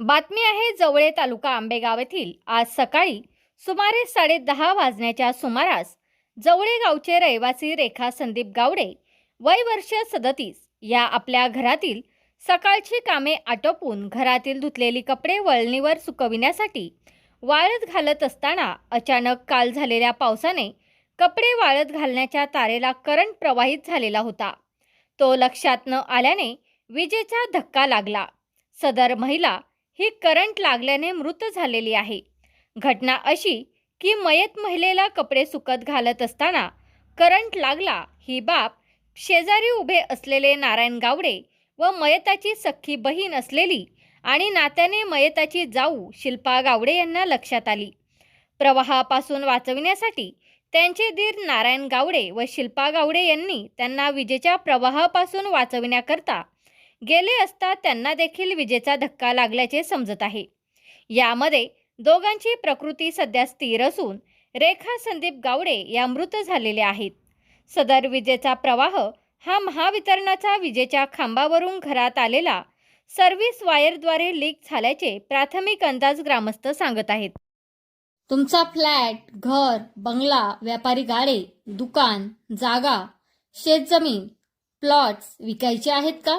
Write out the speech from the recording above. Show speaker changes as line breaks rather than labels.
बातमी आहे जवळे तालुका आंबेगाव येथील. आज सकाळी सुमारे साडेदहा वाजण्याच्या सुमारास जवळे गावचे रहिवासी रेखा संदीप गावडे वय वर्ष सदतीस या आपल्या घरातील सकाळची कामे आटोपून घरातील धुतलेली कपडे वळणीवर सुकविण्यासाठी वाळत घालत असताना अचानक काल झालेल्या पावसाने कपडे वाळत घालण्याच्या तारेला करंट प्रवाहित झालेला होता. तो लक्षात न आल्याने विजेचा धक्का लागला. सदर महिला ही करंट लागल्याने मृत झालेली आहे. घटना अशी की मयत महिलेला कपडे सुकत घालत असताना करंट लागला ही बाब शेजारी उभे असलेले नारायण गावडे व मयताची सख्खी बहीण असलेली आणि नात्याने मयताची जाऊ शिल्पा गावडे यांना लक्षात आली. प्रवाहापासून वाचविण्यासाठी त्यांचे दीर नारायण गावडे व शिल्पा गावडे यांनी त्यांना विजेच्या प्रवाहापासून वाचविण्याकरता गेले असता त्यांना देखील विजेचा धक्का लागल्याचे समजत आहे. यामध्ये दोघांची प्रकृती सध्या स्थिर असून रेखा संदीप गावडे या मृत झालेल्या आहेत. सदर विजेचा प्रवाह हा महावितरणाचा विजेच्या खांबावरून घरात आलेला सर्व्हिस वायरद्वारे लीक झाल्याचे प्राथमिक अंदाज ग्रामस्थ सांगत आहेत. तुमचा फ्लॅट घर बंगला व्यापारी गाडे दुकान जागा शेतजमीन प्लॉट्स विकायचे आहेत का?